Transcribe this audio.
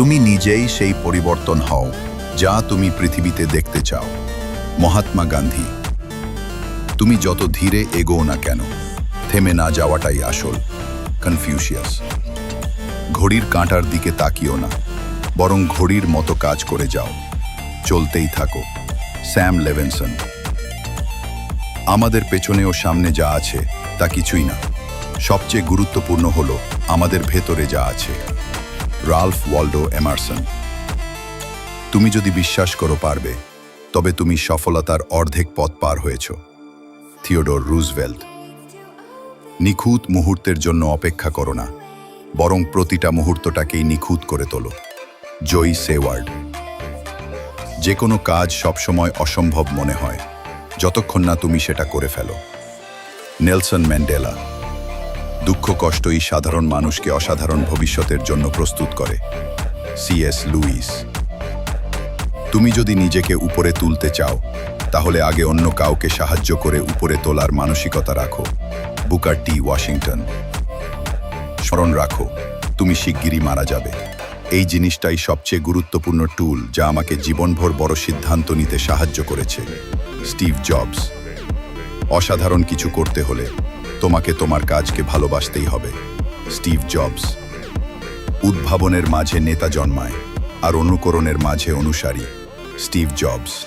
তুমি নিজেই সেই পরিবর্তন হও, যা তুমি পৃথিবীতে দেখতে চাও। মহাত্মা গান্ধী, তুমি যত ধীরে এগোও না কেন, থেমে না যাওয়াটাই আসল কনফিউশিয়াস ঘড়ির কাঁটার দিকে তাকিও না, বরং ঘড়ির মতো কাজ করে যাও। চলতেই থাকো, স্যাম লেভেনসন। আমাদের পেছনে ও সামনে যা আছে, তা কিছুই না। সবচেয়ে গুরুত্বপূর্ণ হলো, আমাদের ভেতরে যা আছে। Ralph Waldo Emerson. তুমি যদি বিশ্বাস করো পারবে, তবে তুমি সফলতার অর্ধেক পথ পার হয়েছ। থিওডোর রুজভেল্ট, নিখুঁত মুহূর্তের জন্য অপেক্ষা করো না, বরং প্রতিটা মুহূর্তটাকেই নিখুঁত করে তোলো। জয়ী সেওয়ার্ড। যে কোনো কাজ সবসময় অসম্ভব মনে হয়, যতক্ষণ না তুমি সেটা করে ফেলো। Nelson Mandela. দুঃখ কষ্টই সাধারণ মানুষকে অসাধারণ ভবিষ্যতের জন্য প্রস্তুত করে। সিএস লুইস তুমি যদি নিজেকে উপরে তুলতে চাও, তাহলে আগে অন্য কাউকে সাহায্য করে উপরে তোলার মানসিকতা রাখো। Booker T Washington. স্মরণ রাখো, তুমি শিগগিরই মারা যাবে। এই জিনিসটাই সবচেয়ে গুরুত্বপূর্ণ টুল যা আমাকে জীবনভর বড় সিদ্ধান্ত নিতে সাহায্য করেছে। Steve Jobs. অসাধারণ কিছু করতে হলে তোমাকে তোমার কাজকে ভালোবাসতেই হবে। Steve Jobs. উদ্ভাবনের মাঝে নেতা জন্মায়, আর অনুকরণের মাঝে অনুসারী। Steve Jobs.